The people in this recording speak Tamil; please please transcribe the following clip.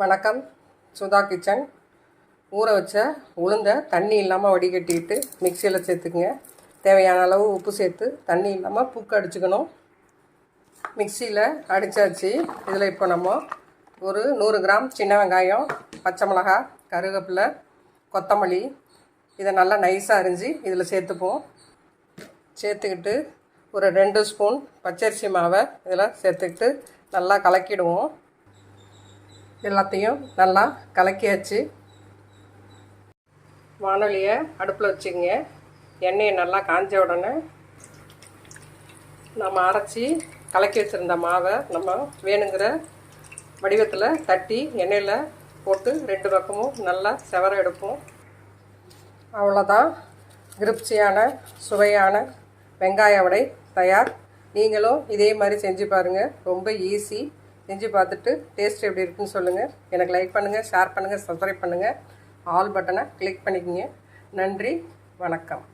வணக்கம். சுதா கிச்சன். ஊற வச்ச உளுந்தை தண்ணி இல்லாமல் வடிகட்டிட்டு மிக்சியில் சேர்த்துக்குங்க. தேவையான அளவு உப்பு சேர்த்து தண்ணி இல்லாமல் பூக்கு அடிச்சுக்கணும். மிக்சியில் அடித்தாச்சு இதில் இப்போ நம்ம ஒரு நூறு கிராம் சின்ன வெங்காயம் பச்சை மிளகா கருவேப்பிலை கொத்தமல்லி இதை நல்லா நைஸாக அரிஞ்சு இதில் சேர்த்துப்போம். சேர்த்துக்கிட்டு ஒரு ரெண்டு ஸ்பூன் பச்சரிசி மாவை இதில் சேர்த்துக்கிட்டு நல்லா கலக்கிடுவோம். எல்லாத்தையும் நல்லா கலக்கியாச்சு. வானொலியை அடுப்பில் வச்சுக்கோங்க. எண்ணெயை நல்லா காஞ்ச உடனே நம்ம அரைச்சி கலக்கி வச்சுருந்த மாவை நம்ம வேணுங்கிற வடிவத்தில் தட்டி எண்ணெயில் போட்டு ரெண்டு பக்கமும் நல்லா செவர எடுப்போம். அவ்வளோதான் கிரிப்சியான சுவையான வெங்காய வடை தயார். நீங்களும் இதே மாதிரி செஞ்சு பாருங்கள் ரொம்ப ஈஸி செஞ்சு பார்த்துட்டு டேஸ்ட் எப்படி இருக்குன்னு சொல்லுங்கள் எனக்கு லைக் பண்ணுங்கள் ஷேர் பண்ணுங்கள் சப்ஸ்கிரைப் பண்ணுங்கள் ஆல் பட்டனை கிளிக் பண்ணிக்கோங்க. நன்றி வணக்கம்.